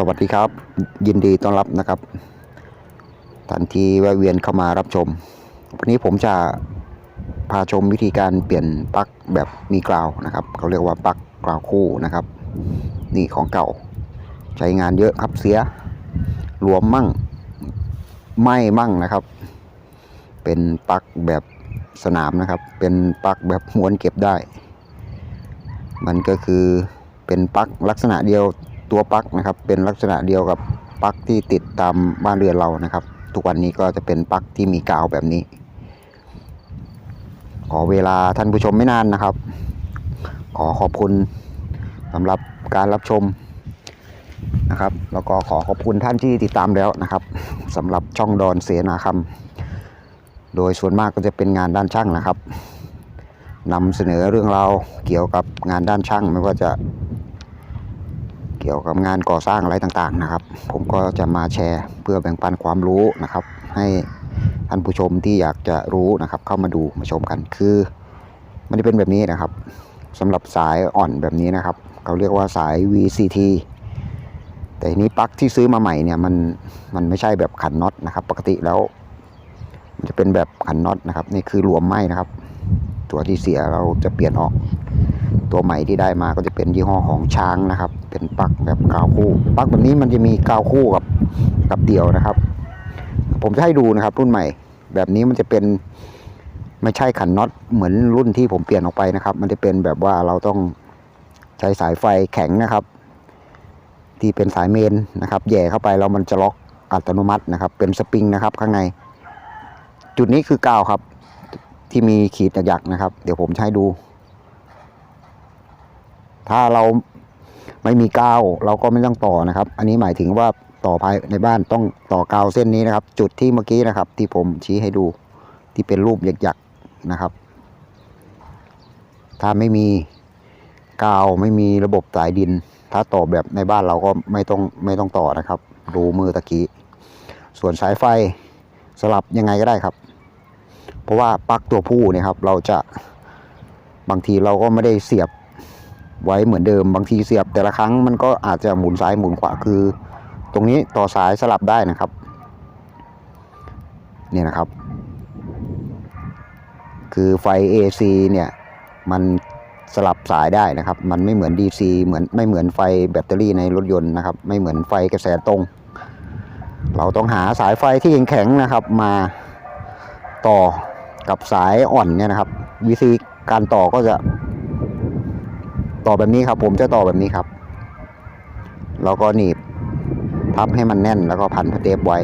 สวัสดีครับ ยินดีต้อนรับนะครับท่านที่แวะเวียนเข้ามารับชม วันนี้ผมจะพาชมวิธีการเปลี่ยนปลั๊กแบบมีกราวนะครับเขาเรียกว่าปลั๊กกราวคู่นะครับ นี่ของเก่า ใช้งานเยอะครับเสียหลวมมั่งไหม้มั่งนะครับ เป็นปลั๊กแบบสนามนะครับ เป็นปลั๊กแบบม้วนเก็บได้ มันก็คือเป็นปลั๊กลักษณะเดียว ตัวปลั๊กนะครับ เป็นลักษณะเดียวกับปลั๊กที่ติดตามบ้านเรือนเรานะครับ ทุกวันนี้ก็จะเป็นปลั๊กที่มีกาวแบบนี้ ขอเวลาท่านผู้ชมไม่นานนะครับ ขอขอบคุณสำหรับการรับชมนะครับ แล้วก็ขอขอบคุณท่านที่ติดตามแล้วนะครับสำหรับช่องดอนเสนาคำโดยส่วนมากก็จะเป็นงานด้านช่างนะครับนำเสนอเรื่องราวเกี่ยวกับงานด้านช่างไม่ว่าจะ เกี่ยวกับงานก่อสร้างอะไรต่างๆนะครับ ผมก็จะมาแชร์เพื่อแบ่งปันความรู้นะครับ ให้ท่านผู้ชมที่อยากจะรู้นะครับ เข้ามาดูมาชมกันคือมันจะเป็นแบบนี้นะครับสำหรับสายอ่อนแบบนี้นะครับ เขาเรียกว่าสาย VCT แต่นี้ปลั๊กที่ซื้อมาใหม่เนี่ยมันมันไม่ใช่แบบขันน็อตนะครับ ปกติแล้ว มันจะเป็นแบบขันน็อตนะครับ นี่คือรวมไหมนะครับ ตัวที่เสียเราจะเปลี่ยนออก ตัวใหม่ที่ได้มาก็จะเป็นยี่ห้อของช้างนะครับ เป็นปลั๊กแบบกาวคู่ปลั๊กแบบนี้มันจะมีกาวคู่กับกับเดี่ยวนะครับ ผมจะให้ดูนะครับ รุ่นใหม่ แบบนี้มันจะเป็นไม่ใช่ขันน็อตเหมือนรุ่นที่ผมเปลี่ยนออกไปนะครับ มันจะเป็นแบบว่าเราต้องใช้สายไฟแข็งนะครับ ที่เป็นสายเมนนะครับแย่เข้าไปแล้วมันจะล็อกอัตโนมัตินะครับ เป็นสปริงนะครับ ข้างใน จุดนี้คือกาวครับ ที่มีขีดหยักนะครับ เดี๋ยวผมให้ดู ถ้าเราไม่มีกาวเราก็ไม่ต้องต่อนะครับ อันนี้หมายถึงว่าต่อภายในบ้านต้องต่อกาวเส้นนี้นะครับ จุดที่เมื่อกี้นะครับ ที่ผมชี้ให้ดูที่เป็นรูปหยักๆนะครับ ถ้าไม่มีกาวไม่มีระบบสายดิน ถ้าต่อแบบในบ้านเราก็ไม่ต้องไม่ต้องต่อนะครับ รูมือตะกี้ ส่วนสายไฟสลับยังไงก็ได้ครับ เพราะว่าปลั๊กตัวผู้เนี่ยครับ เราจะบางทีเราก็ไม่ได้เสียบ ไว้เหมือนเดิมบางทีเสียบแต่ละครั้งมันก็อาจจะหมุนซ้ายหมุนขวาคือ ตรงนี้ต่อสายสลับได้นะครับเนี่ยนะครับ คือไฟ AC เนี่ยมันสลับสายได้นะครับ มันไม่เหมือน DC เหมือนไม่เหมือนไฟแบตเตอรี่ในรถยนต์นะครับ ไม่เหมือนไฟกระแสตรง เราต้องหาสายไฟที่แข็งๆนะครับ มาต่อกับสายอ่อนเนี่ยนะครับ วิธีการต่อก็จะ ต่อแบบนี้ครับ ผมจะต่อแบบนี้ครับ แล้วก็หนีบพับให้มันแน่นแล้วก็พันพเทปไว้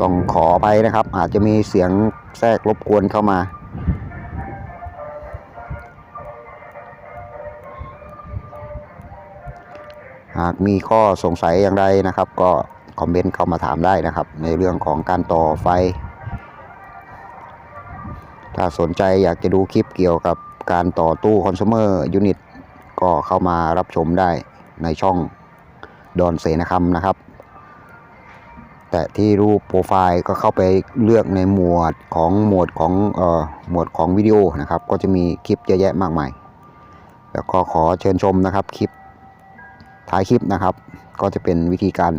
ต้องขอไปนะครับ อาจจะมีเสียงแทรกรบกวนเข้ามา หากมีข้อสงสัยอย่างไรนะครับ ก็คอมเมนต์เข้ามาถามได้นะครับ ในเรื่องของการต่อไฟ ถ้าสนใจอยากจะดูคลิปเกี่ยวกับ การต่อตู้คอน sumer unit ก็เข้ามารับชมได้ในช่องดอนเสนคำนะครับ แต่ที่รูปโปรไฟล์ก็เข้าไปเลือกในหมวดของหมวดของเอ่อหมวดของวิดีโอนะครับ ก็จะมีคลิปเยอะแยะมากมายแล้วก็ขอเชิญชมนะครับคลิปท้ายคลิปนะครับ ก็จะเป็นวิธีการ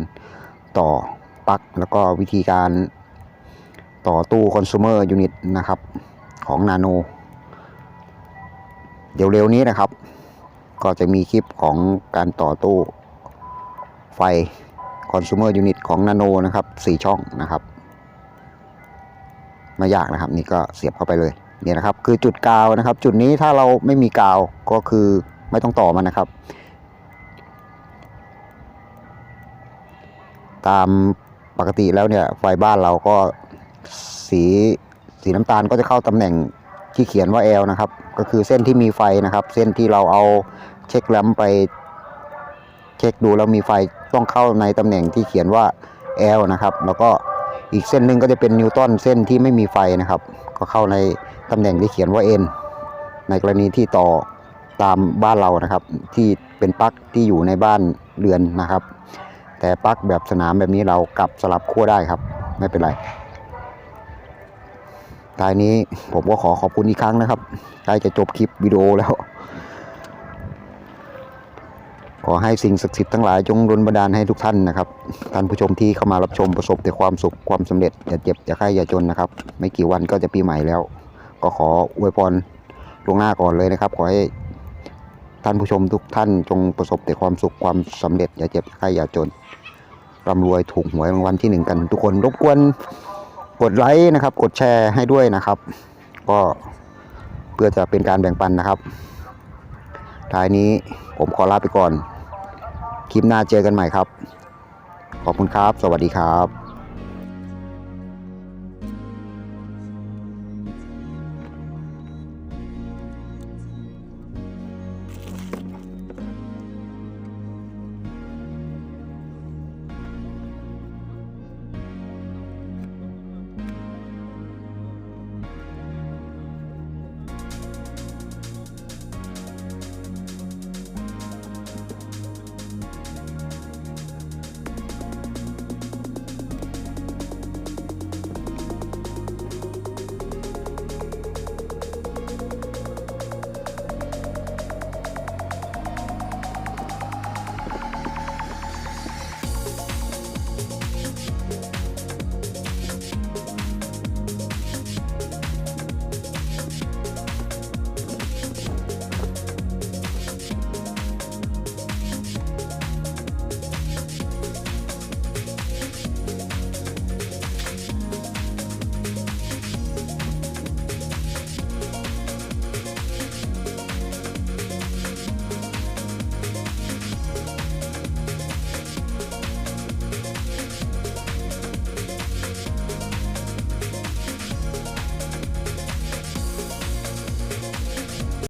ต่อปลั๊กแล้วก็วิธีการต่อตู้คอน sumer unit นะครับของนาโน เดี๋ยวเร็วนี้นะครับ ก็จะมีคลิปของการต่อตู้ไฟ consumer unit ของนาโนนะครับ4ช่องนะครับไม่ยากนะครับ นี่ก็เสียบเข้าไปเลยเนี่ยนะครับ คือจุดกาวนะครับ จุดนี้ถ้าเราไม่มีกาวก็คือไม่ต้องต่อมันนะครับ ตามปกติแล้วเนี่ยไฟบ้านเราก็สีสีน้ำตาลก็จะเข้าตำแหน่ง ที่เขียนว่า L นะครับ ก็คือเส้นที่มีไฟนะครับ เส้นที่เราเอาเช็คแลมไป เช็คดูแล้วมีไฟต้องเข้าในตำแหน่งที่เขียนว่า L นะครับ แล้วก็อีกเส้นหนึ่งก็จะเป็นนิวตันเส้นที่ไม่มีไฟนะครับ ก็เข้าในตำแหน่งที่เขียนว่า N ในกรณีที่ต่อตามบ้านเรานะครับ ที่เป็นปลั๊กที่อยู่ในบ้านเรือนนะครับ แต่ปลั๊กแบบสนามแบบนี้เรากลับสลับขั้วได้ครับ ไม่เป็นไร ท้ายนี้ผมก็ขอขอบคุณอีกครั้งนะครับใกล้จะจบคลิปวิดีโอแล้ว ขอให้สิ่งศักดิ์สิทธิ์ทั้งหลายจงดลบันดาลให้ทุกท่านนะครับ ท่านผู้ชมที่เข้ามารับชมประสบแต่ความสุขความสำเร็จ อย่าเจ็บอย่าไข้อย่าจนนะครับ ไม่กี่วันก็จะปีใหม่แล้ว ก็ขออวยพรลวงหน้าก่อนเลยนะครับ ขอให้ท่านผู้ชมทุกท่านจงประสบแต่ความสุขความสำเร็จอย่าเจ็บอย่าไข้อย่าจนร่ำรวยถูกหวยรางวัลที่หนึ่งกันทุกคนรบกวน กดไลค์นะครับ กดแชร์ให้ด้วยนะครับ ก็เพื่อจะเป็นการแบ่งปันนะครับ ท้ายนี้ผมขอลาไปก่อน คลิปหน้าเจอกันใหม่ครับ ขอบคุณครับ สวัสดีครับ